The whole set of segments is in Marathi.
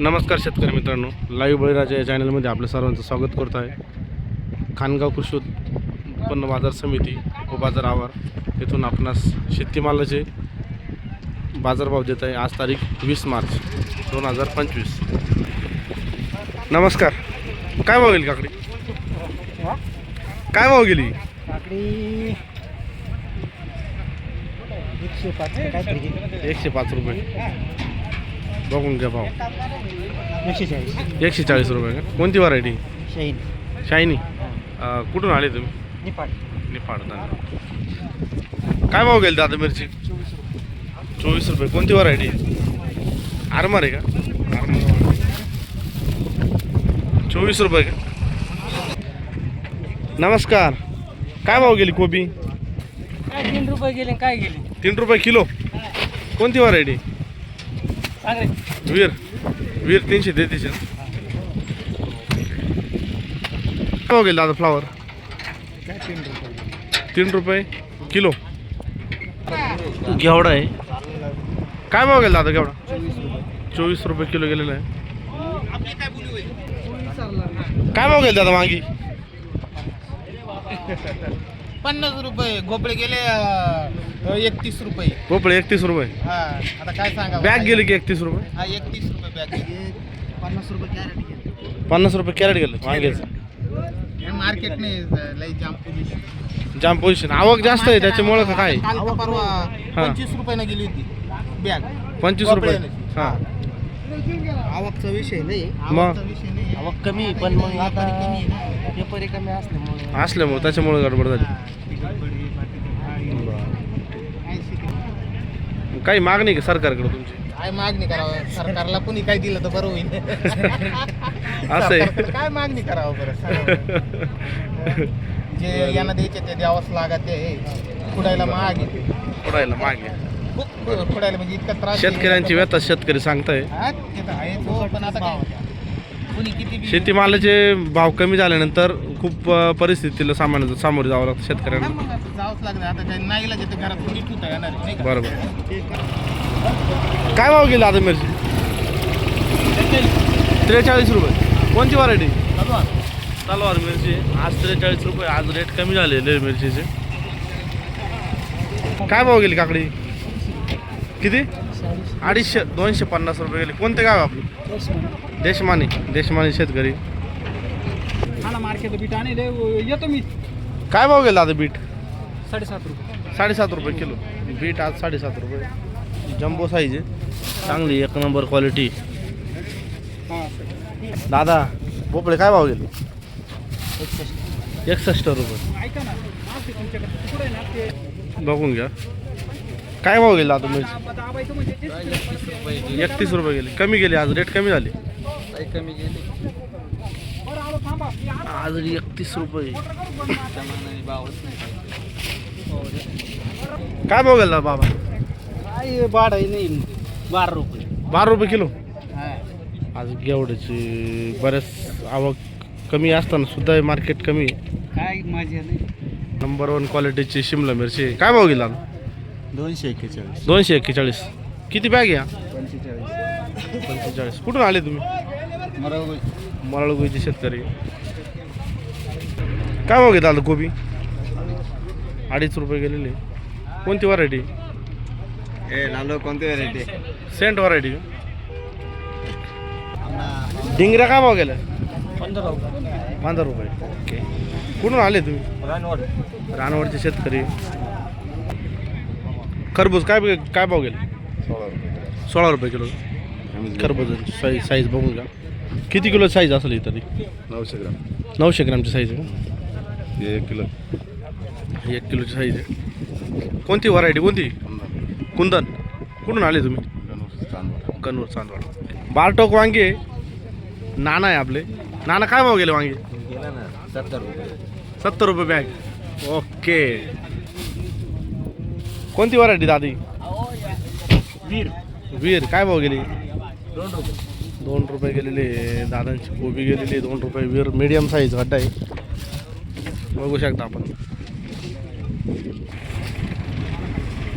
नमस्कार शेतकरी मित्रांनो. लाईव्ह बळीराजा या चॅनलमध्ये आपलं सर्वांचं स्वागत करत आहे. खानगाव कृषी उत्पन्न बाजार समिती व बाजार आवार येथून आपणास शेतीमालाचे बाजारभाव देत आहे. आज तारीख वीस मार्च दोन हजार पंचवीस. नमस्कार. काय भाव गेली काकडी? काय भाव गेली? काकडी एकशे पाच का काहीतरी. गेली. एकशे पाच रुपये. बघून घ्या भाव. एकशे चाळीस एकशे चाळीस रुपये का? कोणती व्हरायटी शाईन. शायनी अं, कुठून आले तुम्ही? निफाड. धन्यवाद. काय भाव गेले दादा मिरची? चोवीस रुपये. कोणती व्हरायटी आरमार आहे का? आरमार चोवीस रुपये का? नमस्कार. काय भाव गेली कोबी? काय तीन रुपये गेले काय गेले? तीन रुपये किलो. कोणती व्हरायटी वीर. वीर तीनशे काय भाव गेले दादा फ्लावर तीन रुपये. किलो. घेवडा आहे. काय भाव गेला दादा घेवडा? चोवीस रुपये किलो गेलेला आहे. काय भाव गेला दादा वांगी पन्नास रुपये गोपळे गेले एकतीस रुपये. भोपळे एकतीस रुपये. हा आता काय सांगा बॅग गेली की एकतीस रुपये? हा एकतीस रुपये बॅग गेली. पन्नास रुपये कॅरेट गेले. पन्नास रुपये कॅरेट गेलं वांग्याचं मार्केट नाही लई जाम पोझिशन जाम पोझिशन आवक जास्त आहे त्याच्यामुळं का काय? काल का परवा पंचवीस रुपयानं गेली होती बॅग पंचवीस रुपये. हां. आवकचा विषय नाही. मग? विषय नाही. आवक कमी आहे, पण मग आता व्यापारी कमी आहे ना. पेपरी कमी असल्यामुळे. असल्यामुळं त्याच्यामुळं गडबड झाली. काही मागणी का सरकारकडे तुमची? काय मागणी करावं? सरकारला कोणी काय दिलं तर बरं होईल. असं आहे. सरकारकडे काय मागणी करावं बरं? सांगा बरं. जे यांना द्यायचे ते द्यावंच लागत ते खुडायला महाग आहे. पडायला मागे खूप खुडायला म्हणजे इतका त्रास आहे. शेतकऱ्यांची व्यथा शेतकरी सांगताय. हा, ते तर आहेच हो, पण आता काय? शेतीमालाचे भाव कमी झाल्यानंतर खूप परिस्थितीला सामान्य सामोरे जावं लागतं शेतकऱ्यांना. मग आता जावंच लागलं आता काही नाईला जिथे घरात कोणी ठेवता येणार आहे, नाही का? बरोबर. काय भाव गेला आता मिरची? त्रेचाळीस रुपये. कोणती व्हरायटी तलवार. मिरची. आज त्रेचाळीस रुपये. आज रेट कमी झालेले आहे मिरचीचे. काय भाव गेली काकडी? किती? अडीचशे दोनशे पन्नास रुपये गेले. कोणते गाव आपलं? देशमाने देशमाने शेतकरी. मला मार्केट बीट आणि येतो मी. काय भाव गेला आता बीट? साडेसात रुपये. साडेसात रुपये किलो. बीट आज साडेसात रुपये. जम्बो साईज आहे. चांगली एक नंबर क्वालिटी दादा भोपळे काय भाव गेले? एकसष्ट रुपये. बघून घ्या. काय भाव गेला आता मिरची? म्हणजे एकतीस रुपये. गेले. कमी गेले आज रेट कमी झाले. कमी गेली. आज एकतीस रुपये. काय भाव गेला बाबा? काय बाड आहे नाही. बारा रुपये. बारा रुपये किलो? आज गेवड्याची बऱ्याच आवक कमी असताना सुद्धा मार्केट कमी आहे. काय माझ्या नाही. नंबर वन क्वालिटीची शिमला मिरची काय भाव गेला दोनशे एक्केचाळीस. दोनशे एक्केचाळीस. किती बॅग या पंचेचाळीस. पंचेचाळीस. कुठून आले तुम्ही? मरळगुईचे शेतकरी. काय भाव घेता आता कोबी? अडीच रुपये गेलेले. कोणती व्हरायटी ए लालो कोणती व्हरायटी सेंट व्हरायटी डिंगऱ्या काय भाव गेल्या? पंधरा रुपये. पंधरा रुपये. ओके. कुठून आले तुम्ही? रानवड. रानवडचे शेतकरी. खरबूज काय काय भाव गेले? सोळा रुपये किलो. खरबूज साईज साईज बघून घ्या. किती किलो साईज असेल ही तरी? नऊशे ग्राम. नऊशे ग्रामची साईज आहे हे एक किलो. ही एक किलोची साईज आहे. कोणती व्हरायटी कोणती? कुंदन. कुठून आले तुम्ही? चांदवड. कनूर चांदवड. बारटोक वांगे नाना आहे आपले. नाना काय भाव गेले वांगे? गेला ना सत्तर रुपये. सत्तर रुपये बॅग ओके कोणती व्हरायटी दादी? वीर. वीर. काय भाव गेली? दोन रुपये. दोन रुपये गेलेले दादांची कोबी गेलेली दोन रुपये वीर मीडियम साईज गड्डा आहे. बघू शकता आपण.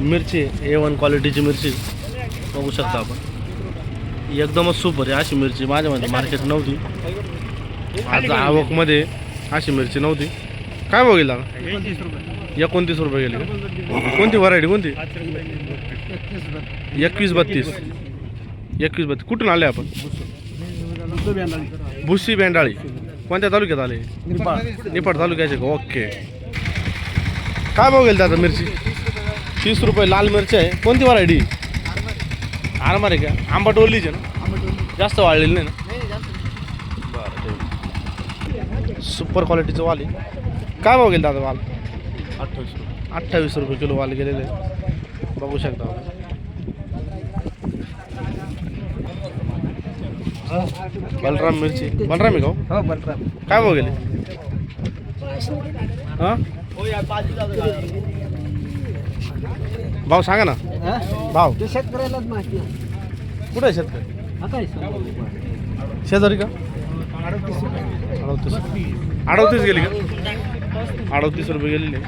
मिरची ए वन क्वालिटीची मिरची. बघू शकता आपण. एकदमच सुपर आहे अशी मिरची. माझ्यामध्ये मार्केट नव्हती. आज आवकमध्ये अशी मिरची नव्हती. काय बघितला एकोणतीस रुपये गेले कोणती व्हरायटी कोणती? एकवीस बत्तीस. एकवीस बत्तीस. कुठून आले आपण? भुसी बेंडाळी. कोणत्या तालुक्यात आले? निपाड तालुक्याचे का? ओके. काय भाव गेली दादा मिरची? तीस रुपये लाल मिरची आहे. कोणती व्हरायटी आरमार आहे का? आंबट ओलीचे ना? जास्त वाळलेली नाही ना? बरं सुपर क्वालिटीचं वाल आहे. काय भाव गेले दादा वाल? अठ्ठावीस अठ्ठावीस रुपये किलो वाल गेलेले. बघू शकता बलराम मिरची. बलराम आहे का हो? हो बलराम. काय भाव गेले? हां? भाव सांगा ना. भाव. ते शेतकऱ्यालाच माहिती कुठे आहे शेतकरी? आता शेजारी का? अडतीस. अडतीस गेली का? अडतीस रुपये गेलेली. आहे.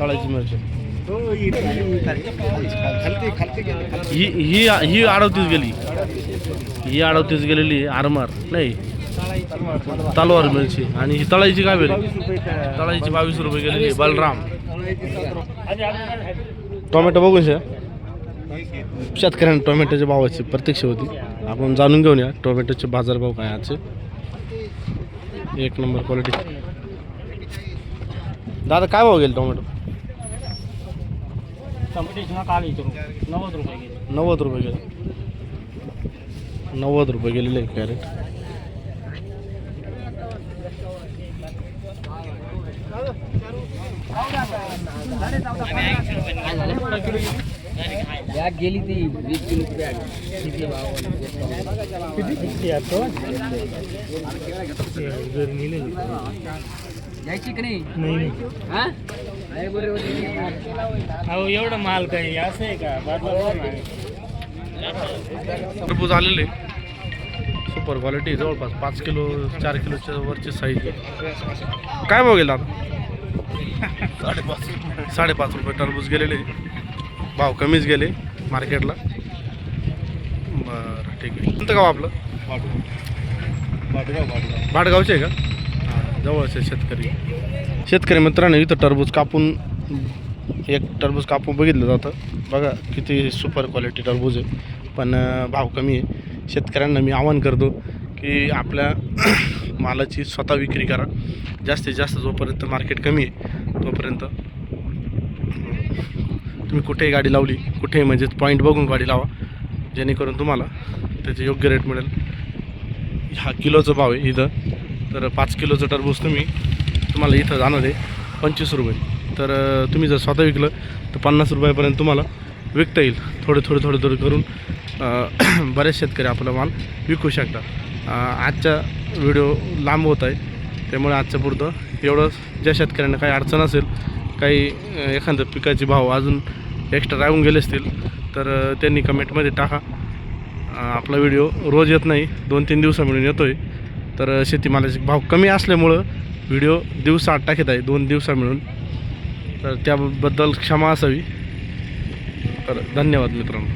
तळाची मिरची. ही ही ही अडवतीच गेली. ही अडवतीच गेलेली आरमार नाही? तलवार मिरची आणि ही तळाईची काय भेट तळाईची बावीस रुपये गेलेली बलराम. टोमॅटो बघून शे. शेतकऱ्यांना टोमॅटोच्या भावाची प्रत्यक्ष होती. आपण जाणून घेऊन या टोमॅटोचे बाजारभाव काय आजचे. एक नंबर क्वालिटी दादा काय भाव गेले टोमॅटो? नव्वद रुपये गेले. नव्वद रुपये गेले. नव्वद रुपये गेलेले आहे कॅरेट. बॅग गेली ती वीस किलो बॅग. किती जायची की नाही? हा बरोबर एवढं माल काही असं आहे का? टरबूज आलेले सुपर क्वालिटी जवळपास पाच किलो चार किलोच्या वरची साईज काय भाव गेला? साडेपाच साडेपाच रुपये टरबूज गेलेले. भाव कमीच गेले मार्केटला. बरं ठीक आहे. कोणतं गाव आपलं? भाटगावचे आहे का? जवळचे शेतकरी. शेतकरी मित्रांनो इथं टरबूज कापून एक टरबूज कापून बघितलं जातं. बघा किती सुपर क्वालिटी टरबूज आहे. पण भाव कमी आहे. शेतकऱ्यांना मी आवाहन करतो की आपल्या मालाची स्वतः विक्री करा. जास्तीत जास्त जोपर्यंत मार्केट कमी आहे तोपर्यंत. तुम्ही कुठेही गाडी लावली कुठेही म्हणजे पॉईंट बघून गाडी लावा. जेणेकरून तुम्हाला त्याचे योग्य रेट मिळेल. हा किलोचा भाव आहे इथं. तर पाच किलोचं टरबूज तुम्ही तुम्हाला इथं जाणार आहे पंचवीस रुपये. तर तुम्ही जर स्वतः विकलं तर पन्नास रुपयापर्यंत तुम्हाला विकता येईल. थोडे थोडे थोडे थोडे करून बरेच शेतकरी आपला माल विकू शकतात. आजचा व्हिडिओ लांब होत आहे. त्यामुळे आजच्या पुरतं एवढं ज्या शेतकऱ्यांना काही अडचण असेल काही एखाद्या पिकाचे भाव अजून एक्स्ट्रा राहून गेले असतील तर त्यांनी कमेंटमध्ये टाका. आपला व्हिडिओ रोज येत नाही दोन तीन दिवसा मिळून येतो आहे तर शेतीमालाचे भाव कमी असल्यामुळं व्हिडिओ दिवसा आठ टाकत आहे दोन दिवसा मिळून तर त्याबद्दल क्षमा असावी. तर धन्यवाद मित्रांनो.